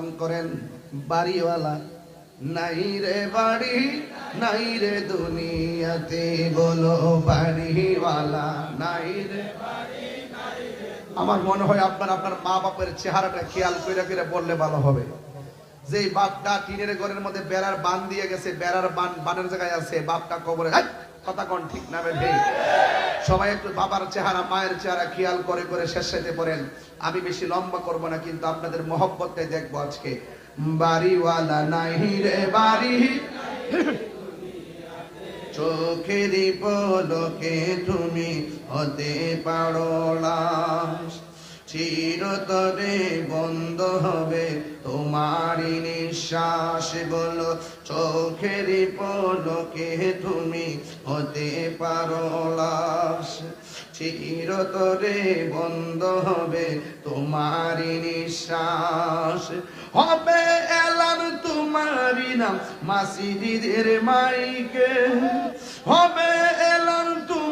খতম করেন বাড়িওয়ালা। নাই রে বাড়ি, নাই রে দুনিয়াতে বলো বাড়িওয়ালা। নাই রে আমার মনে হয় আপনার আপনার মা বাপের চেহারাটা খেয়াল করে করে বললে ভালো হবে। যে বাপটা টিনের ঘরের মধ্যে বেড়ার বান দিয়ে গেছে, বেড়ার বান, বানের জায়গায় আছে, বাপটা কবরে কথা কোন ঠিক না বেঠে সবাই একটু বাবার চেহারা, মায়ের চেহারা খেয়াল করে করে শেষ সাথে পড়েন আমি বেশি লম্বা করব না, কিন্তু আপনাদের মহব্বতটাই দেখব আজকে। বাড়িওয়ালা নাই রে বাড়ি। চোখের পলকে তুমি হতে পারো লাশ চিরতরে বন্ধ হবে তোমারই নিঃশ্বাস। বলো চোখের পলকে তুমি হতে পারো লাশ চিরতরে বন্ধ হবে তোমারি নিঃশ্বাস। হবে এলান তোমারই নাম মাসিদিদের মাইকে।